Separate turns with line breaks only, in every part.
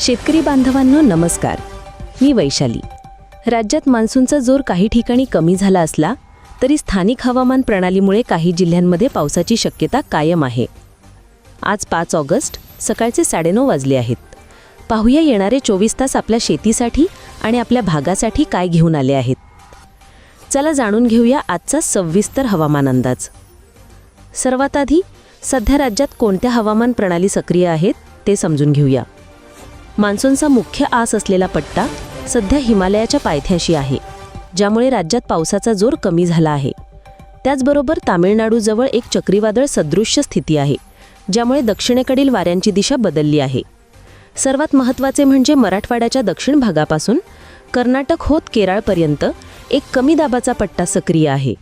शेतकरी बांधवांनो नमस्कार. मी वैशाली. राज्यात मान्सूनचा जोर काही ठिकाणी कमी झाला असला तरी स्थानिक हवामान प्रणालीमुळे काही जिल्ह्यांमध्ये पावसाची शक्यता कायम आहे. आज पाच ऑगस्ट सकाळचे साडेनऊ वाजले आहेत. पाहूया येणारे चोवीस तास आपल्या शेतीसाठी आणि आपल्या भागासाठी काय घेऊन आले आहेत. चला जाणून घेऊया आजचा सविस्तर हवामान अंदाज. सर्वात आधी सध्या राज्यात कोणत्या हवामान प्रणाली सक्रिय आहेत ते समजून घेऊया. मान्सूनचा मुख्य आस असलेला पट्टा सध्या हिमालयाच्या पायथ्याशी आहे ज्यामुळे राज्यात पावसाचा जोर कमी झाला आहे. त्याचबरोबर तामिळनाडूजवळ एक चक्रीवादळ सदृश्य स्थिती आहे ज्यामुळे दक्षिणेकडील वाऱ्यांची दिशा बदलली आहे. सर्वात महत्त्वाचे म्हणजे मराठवाड्याच्या दक्षिण भागापासून कर्नाटक होत केरळपर्यंत एक कमी दाबाचा पट्टा सक्रिय आहे.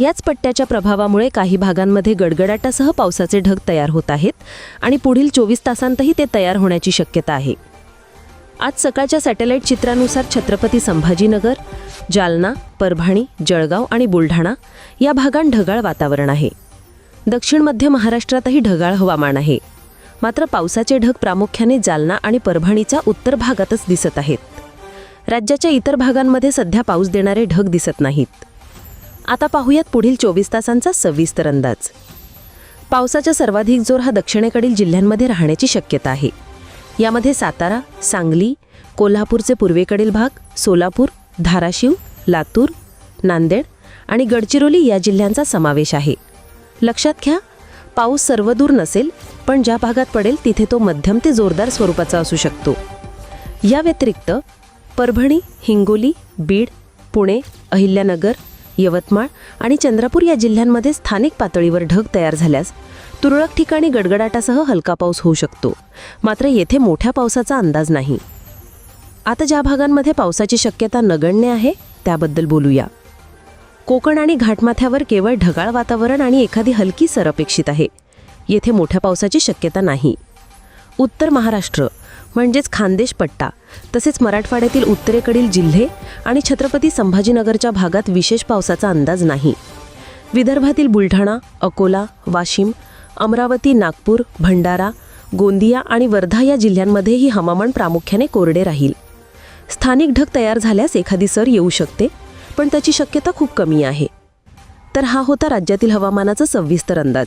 याच पट्ट्याच्या प्रभावामुळे काही भागांमध्ये गडगडाटासह पावसाचे ढग तयार होत आहेत आणि पुढील चोवीस तासांतही ते तयार होण्याची शक्यता आहे. आज सकाळच्या सॅटेलाईट चित्रानुसार छत्रपती संभाजीनगर जालना परभणी जळगाव आणि बुलढाणा या भागांत ढगाळ वातावरण आहे. दक्षिण मध्य महाराष्ट्रातही ढगाळ हवामान आहे. मात्र पावसाचे ढग प्रामुख्याने जालना आणि परभणीच्या उत्तर भागातच दिसत आहेत. राज्याच्या इतर भागांमध्ये सध्या पाऊस देणारे ढग दिसत नाहीत. आता पाहूयात पुढील चोवीस तासांचा सविस्तर अंदाज. पावसाचा सर्वाधिक जोर हा दक्षिणेकडील जिल्ह्यांमध्ये राहण्याची शक्यता आहे. यामध्ये सातारा सांगली कोल्हापूरचे पूर्वेकडील भाग सोलापूर धाराशिव लातूर नांदेड आणि गडचिरोली या जिल्ह्यांचा समावेश आहे. लक्षात घ्या पाऊस सर्वदूर नसेल पण ज्या भागात पडेल तिथे तो मध्यम ते जोरदार स्वरूपाचा असू शकतो. या व्यतिरिक्त परभणी हिंगोली बीड पुणे अहिल्यानगर यवतमाळ आणि चंद्रपूर या जिल्ह्यांमध्ये स्थानिक पातळीवर ढग तयार झाल्यास तुरळक ठिकाणी गडगडाटासह हलका पाऊस होऊ शकतो. मात्र येथे मोठ्या पावसाचा अंदाज नाही. आता ज्या भागांमध्ये पावसाची शक्यता नगण्य आहे त्याबद्दल बोलूया. कोकण आणि घाटमाथ्यावर केवळ ढगाळ वातावरण आणि एखादी हलकी सर अपेक्षित आहे. येथे मोठ्या पावसाची शक्यता नाही. उत्तर महाराष्ट्र म्हणजेच खानदेश पट्टा तसेच मराठवाड्यातील उत्तरेकडील जिल्हे आणि छत्रपती संभाजीनगरच्या भागात विशेष पावसाचा अंदाज नाही. विदर्भातील बुलढाणा अकोला वाशिम अमरावती नागपूर भंडारा गोंदिया आणि वर्धा या जिल्ह्यांमध्येही हवामान प्रामुख्याने कोरडे राहील. स्थानिक ढग तयार झाल्यास एखादी सर येऊ शकते पण त्याची शक्यता खूप कमी आहे. तर हा होता राज्यातील हवामानाचा सविस्तर अंदाज.